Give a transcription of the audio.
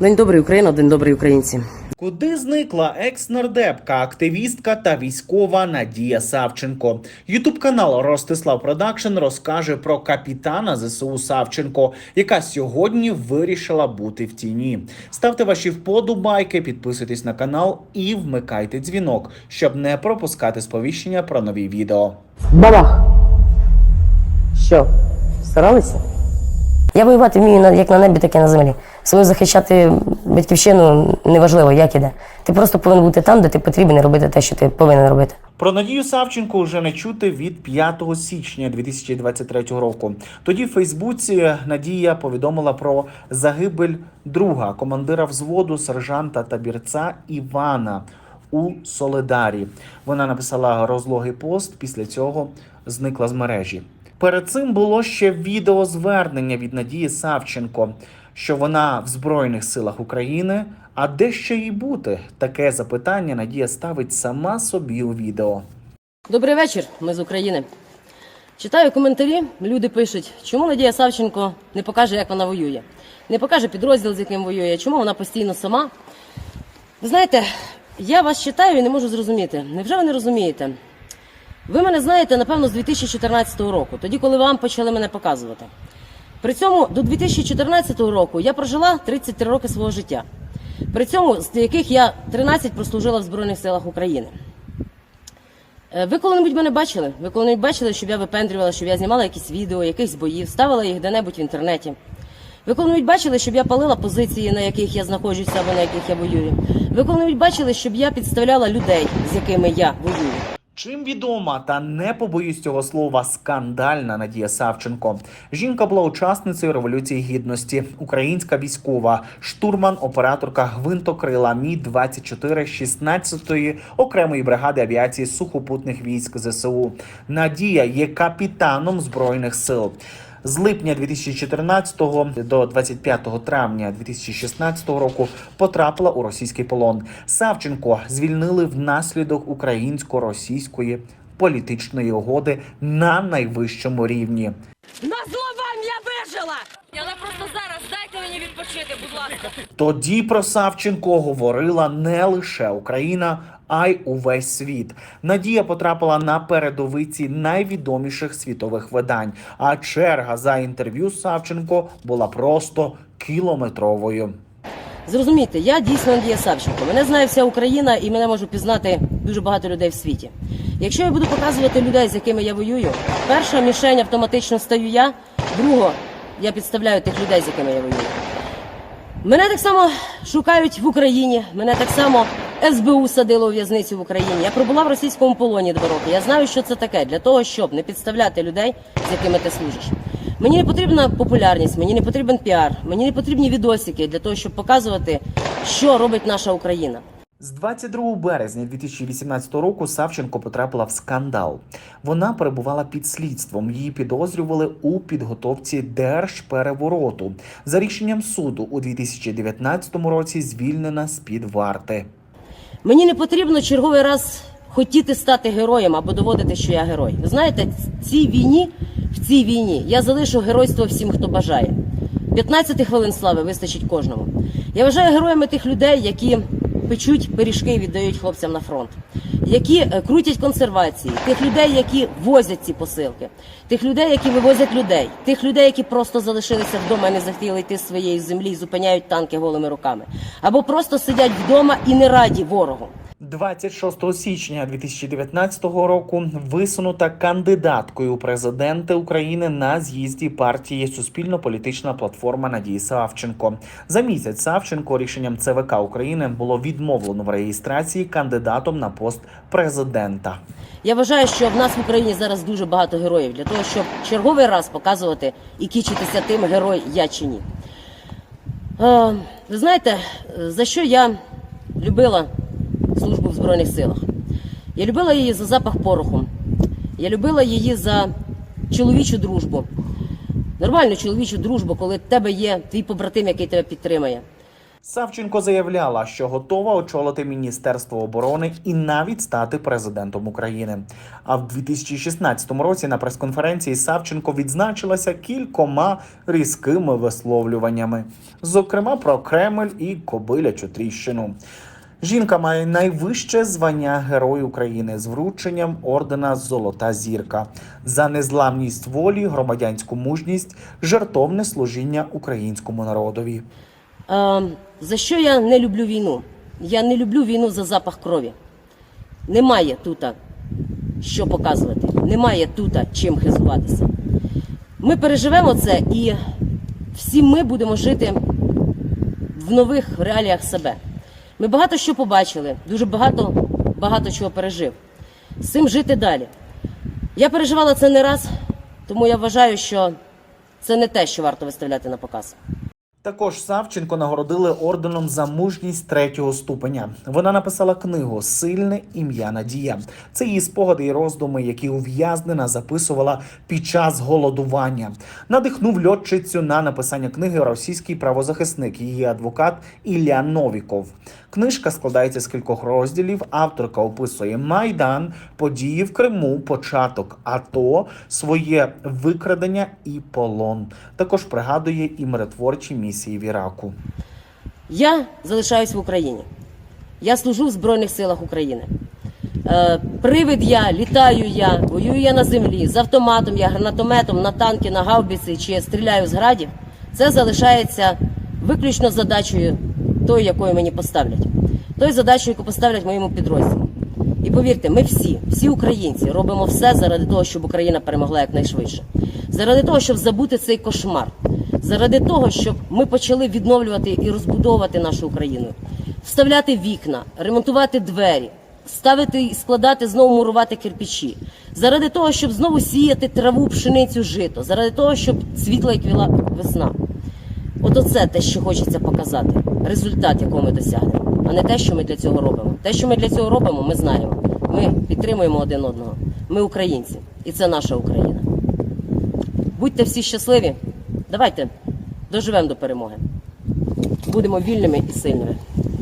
День добрий Україна, день добрий українці. Куди зникла екс-нардепка, активістка та військова Надія Савченко? Ютуб канал Ростислав Продакшн розкаже про капітана ЗСУ Савченко, яка сьогодні вирішила бути в тіні. Ставте ваші вподобайки, підписуйтесь на канал і вмикайте дзвінок, щоб не пропускати сповіщення про нові відео. Бабах! Що, старалися? Я воювати вмію як на небі, так і на землі. Свою захищати батьківщину неважливо, як іде. Ти просто повинен бути там, де ти потрібен, робити те, що ти повинен робити. Про Надію Савченко вже не чути від 5 січня 2023 року. Тоді в Фейсбуці Надія повідомила про загибель друга командира взводу сержанта та бірця Івана у Соледарі. Вона написала розлогий пост. Після цього зникла з мережі. Перед цим було ще відеозвернення від Надії Савченко, що вона в Збройних силах України. А де ще їй бути? Таке запитання Надія ставить сама собі у відео. Добрий вечір, ми з України. Читаю коментарі, люди пишуть, чому Надія Савченко не покаже, як вона воює. Не покаже підрозділ, з яким воює, чому вона постійно сама. Ви знаєте, я вас читаю і не можу зрозуміти. Невже ви не розумієте? Ви мене знаєте, напевно, з 2014 року, тоді, коли вам почали мене показувати. При цьому до 2014 року я прожила 33 роки свого життя. При цьому, з яких я 13 прослужила в Збройних силах України. Е, Ви коли-небудь мене бачили? Ви коли-небудь бачили, щоб я випендрювала, щоб я знімала якісь відео, якихось боїв, ставила їх де-небудь в інтернеті? Ви коли-небудь бачили, щоб я палила позиції, на яких я знаходжуся або на яких я воюю? Ви коли-небудь бачили, щоб я підставляла людей, з якими я воюю? Чим відома та не побоюсь цього слова скандальна Надія Савченко. Жінка була учасницею революції гідності, українська військова, штурман, операторка гвинтокрила Мі 24 16-ї окремої бригади авіації сухопутних військ ЗСУ. Надія є капітаном збройних сил. З липня 2014 до 25 травня 2016 року потрапила у російський полон. Савченко звільнили внаслідок українсько-російської політичної угоди на найвищому рівні. На зло вам я вижила! Але просто зараз дайте мені відпочити, будь ласка. Тоді про Савченко говорила не лише Україна, а й увесь світ. Надія потрапила на передовиці найвідоміших світових видань. А черга за інтерв'ю з Савченко була просто кілометровою. Зрозумійте, я дійсно Надія Савченко. Мене знає вся Україна і мене можу пізнати дуже багато людей в світі. Якщо я буду показувати людей, з якими я воюю, перша мішень автоматично стаю я, друга я підставляю тих людей, з якими я воюю. Мене так само шукають в Україні, мене так само СБУ садило у в'язницю в Україні. Я пробула в російському полоні два роки. Я знаю, що це таке для того, щоб не підставляти людей, з якими ти служиш. Мені не потрібна популярність, мені не потрібен піар, мені не потрібні відосики для того, щоб показувати, що робить наша Україна. З 22 березня 2018 року Савченко потрапила в скандал. Вона перебувала під слідством. Її підозрювали у підготовці держперевороту. За рішенням суду у 2019 році звільнена з під варти. Мені не потрібно черговий раз хотіти стати героєм або доводити, що я герой. Ви знаєте, в цій війні, в цій війні я залишу геройство всім, хто бажає. 15 хвилин слави вистачить кожному. Я вважаю героями тих людей, які печуть пиріжки і віддають хлопцям на фронт, які е, крутять консервації, тих людей, які возять ці посилки, тих людей, які вивозять людей, тих людей, які просто залишилися вдома і не захотіли йти з своєї землі і зупиняють танки голими руками, або просто сидять вдома і не раді ворогу. 26 січня 2019 року висунута кандидаткою у президенти України на з'їзді партії Суспільно-політична платформа Надії Савченко. За місяць Савченко рішенням ЦВК України було відмовлено в реєстрації кандидатом на пост президента. Я вважаю, що в нас в Україні зараз дуже багато героїв для того, щоб черговий раз показувати і кічитися тим, герой я чи ні. Е, ви знаєте, за що я любила службу в Збройних силах? Я любила її за запах пороху. Я любила її за чоловічу дружбу. Нормальну чоловічу дружбу, коли в тебе є твій побратим, який тебе підтримає. Савченко заявляла, що готова очолити Міністерство оборони і навіть стати президентом України. А в 2016 році на прес-конференції Савченко відзначилася кількома різкими висловлюваннями, зокрема про Кремль і Кобилячу тріщину. Жінка має найвище звання Герой України з врученням ордена Золота зірка за незламність волі, громадянську мужність, жертовне служіння українському народові. Е, за що я не люблю війну? Я не люблю війну за запах крові. Немає тут що показувати, немає тут чим хизуватися. Ми переживемо це і всі ми будемо жити в нових реаліях себе. Ми багато що побачили, дуже багато, багато чого пережив. З цим жити далі. Я переживала це не раз, тому я вважаю, що це не те, що варто виставляти на показ. Також Савченко нагородили орденом за мужність третього ступеня. Вона написала книгу Сильне ім'я Надія. Це її спогади і роздуми, які ув'язнена записувала під час голодування. Надихнув льотчицю на написання книги російський правозахисник, її адвокат Ілля Новіков. Книжка складається з кількох розділів. Авторка описує майдан, події в Криму, початок АТО, своє викрадення і полон. Також пригадує і миротворчі місії в Іраку. Я залишаюсь в Україні. Я служу в Збройних силах України. Е, привид я, літаю я, воюю я на землі, з автоматом, я гранатометом на танки, на гаубиці чи стріляю з градів. Це залишається виключно задачею тою, якою мені поставлять. Тою задачею, яку поставлять моєму підрозділу. І повірте, ми всі, всі українці, робимо все заради того, щоб Україна перемогла якнайшвидше. Заради того, щоб забути цей кошмар. Заради того, щоб ми почали відновлювати і розбудовувати нашу Україну, вставляти вікна, ремонтувати двері, ставити і складати, знову мурувати кирпичі. Заради того, щоб знову сіяти траву, пшеницю, жито, заради того, щоб цвітла і квіла весна. От оце те, що хочеться показати, результат, якого ми досягнемо, а не те, що ми для цього робимо. Те, що ми для цього робимо, ми знаємо. Ми підтримуємо один одного. Ми українці, і це наша Україна. Будьте всі щасливі. Давайте доживемо до перемоги. Будемо вільними і сильними.